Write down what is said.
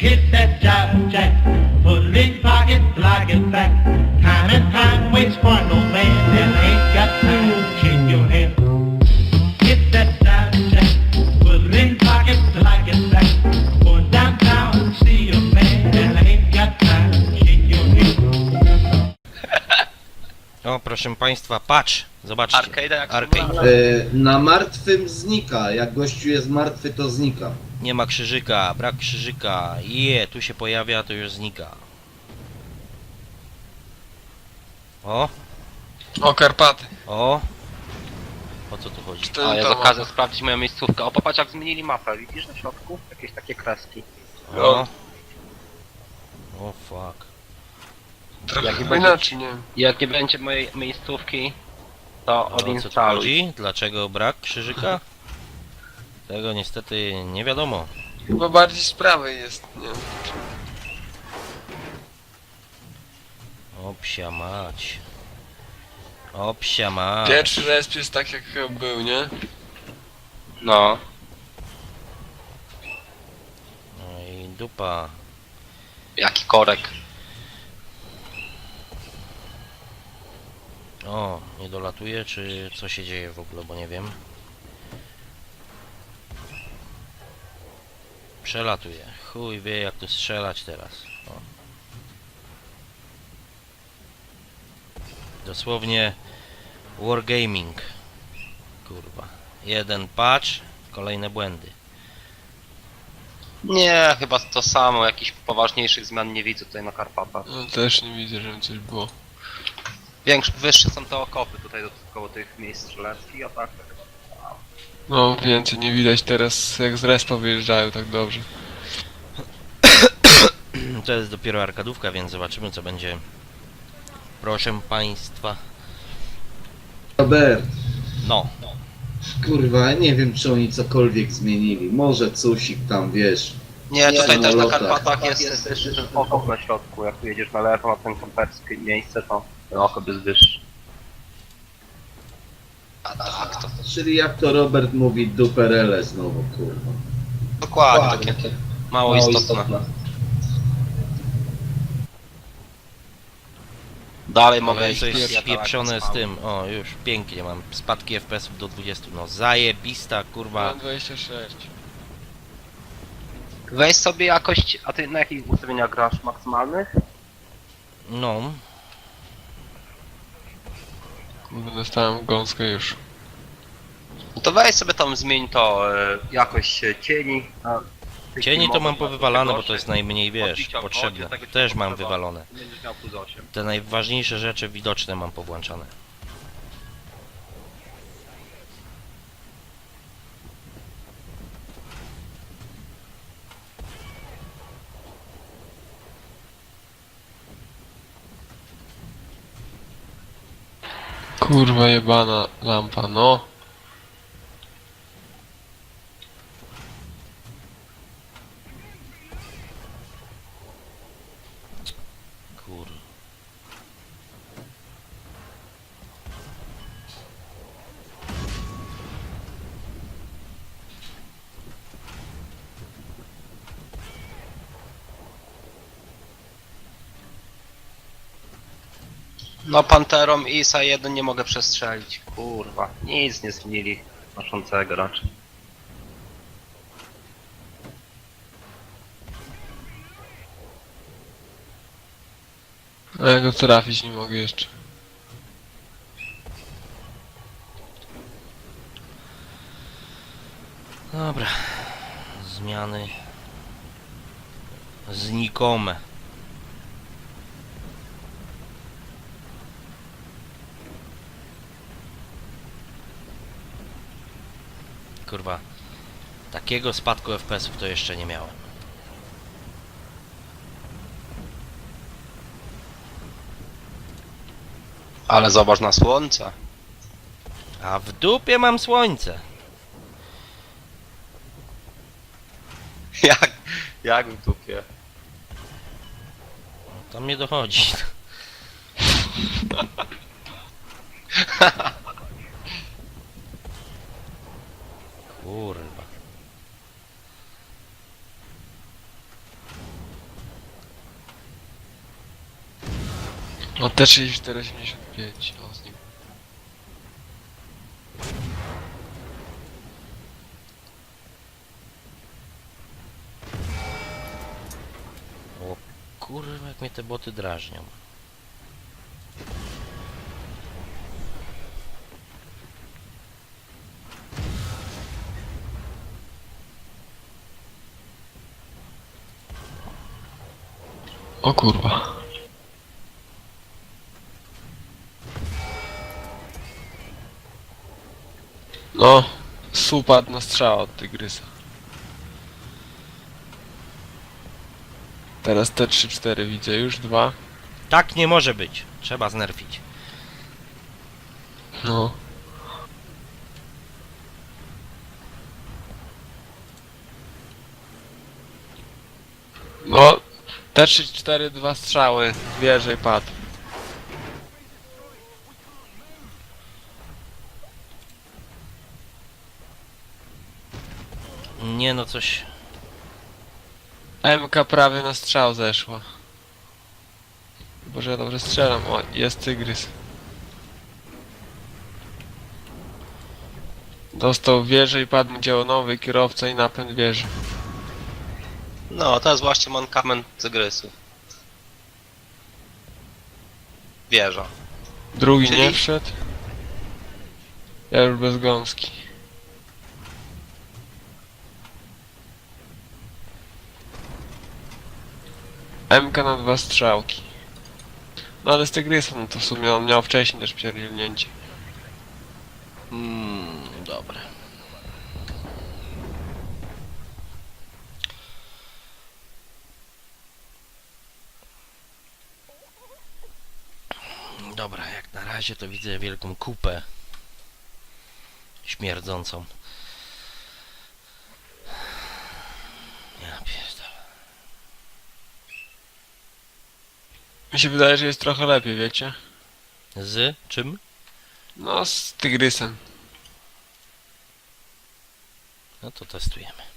Hit that jive jack, put it in pocket, it back. Time and time waits for no man, and ain't got time to shake your hand. Hit that jive jack, put it in pocket, like it back. Going downtown, see your man, and ain't got time to shake your hand. O, proszę państwa, patrz, zobaczcie. Arcade jak Arcade. E, na martwym znika. Jak gościu jest martwy, to znika. Nie ma krzyżyka, brak krzyżyka. Je, tu się pojawia, to już znika. O, O, Karpaty. o. O co tu chodzi? A ja z tomy. okazji sprawdzić moją miejscówkę. O, popatrz jak zmienili mapę, widzisz na środku? Jakieś takie kreski. O. O fuck. Trochę chyba będzie- inaczej, nie wiem. Jak nie będzie mojej miejscówki, to O co tu odinstaluj. chodzi? Dlaczego brak krzyżyka? Tego niestety nie wiadomo. Chyba bardziej z prawej jest, nie wiem. O psia mać. O psia mać. Pierwszy resp jest tak jak był, nie? No. No i dupa. Jaki korek. O, nie dolatuje, czy co się dzieje w ogóle, bo nie wiem. Przelatuje. Chuj wie jak tu strzelać teraz. O. Dosłownie wargaming. Kurwa. Jeden patch, kolejne błędy. Nie, chyba to samo. Jakichś poważniejszych zmian nie widzę tutaj na Karpatach. No też nie widzę, żeby coś było. Większe, wyższe są te okopy tutaj do, koło tych miejsc strzeleckich, a tak to chyba. No więcej nie widać teraz jak z respa wyjeżdżają tak dobrze. To jest dopiero arkadówka, więc zobaczymy co będzie. Proszę państwa. Robert, No, kurwa, nie wiem, czy oni cokolwiek zmienili. Może cusik tam, wiesz. Nie, tutaj też na. Karpatach jest, jest okop na środku. Jak tu jedziesz na lewo na ten kamperskie miejsce, to ten okop jest wyższy. Czyli jak to Robert mówi, duperele znowu, kurwa. dokładnie takie mało istotne. Dalej mogę iść to jest spieprzone z tym. O, już pięknie mam spadki FPS-ów do 20. No zajebista, kurwa. Mam 26. Weź sobie jakość, a ty na jakich ustawieniach grasz maksymalnych? No, Kurde, dostałem gąskę już. No to weź sobie tam zmień to e, jakość e, cieni. tych cieni to filmowych mam na powywalane, bo to jest najmniej, wiesz, Odbicia w potrzebne. wodzie, tego ci Też mam potrzeba. wywalone. Będziesz miał plus 8. Te najważniejsze rzeczy widoczne mam powłączane. Kurwa jebana lampa, no. Kur... No Panterą i ISA 1 nie mogę przestrzelić. Kurwa, nic nie zmienili znaczącego raczej. A go trafić nie mogę jeszcze. Dobra. Zmiany. Znikome. Kurwa. Takiego spadku FPS-ów to jeszcze nie miałem. Ale zobacz na słońce. A w dupie mam słońce. Jak, jak w dupie. Tam nie dochodzi. Kurwa. O, T3485. O, z nim. O kurwa, jak mnie te boty drażnią. O kurwa. No, supadł na strzał od tygrysa. Teraz T34 widzę już, dwa. Tak nie może być. Trzeba znerfić. No. No, T34 dwa strzały, wieżej padł. Nie no, coś... MK prawie na strzał zeszła. Boże, ja dobrze strzelam. O, jest tygrys. Dostał wieżę i padł mu działonowy kierowca i napęd wieży. No, to jest właśnie mankament Tygrysu. Wieża. Drugi Czyli? nie wszedł. Ja już bez gąski. MK na dwa strzałki. No ale z Tygrysem no to w sumie on miał wcześniej też pierdzielnięcie. Mm, dobre. Dobra, jak na razie to widzę wielką kupę śmierdzącą. Ja pierdolę. Mi się wydaje, że jest trochę lepiej, wiecie? Z czym? No z Tygrysem. No to testujemy.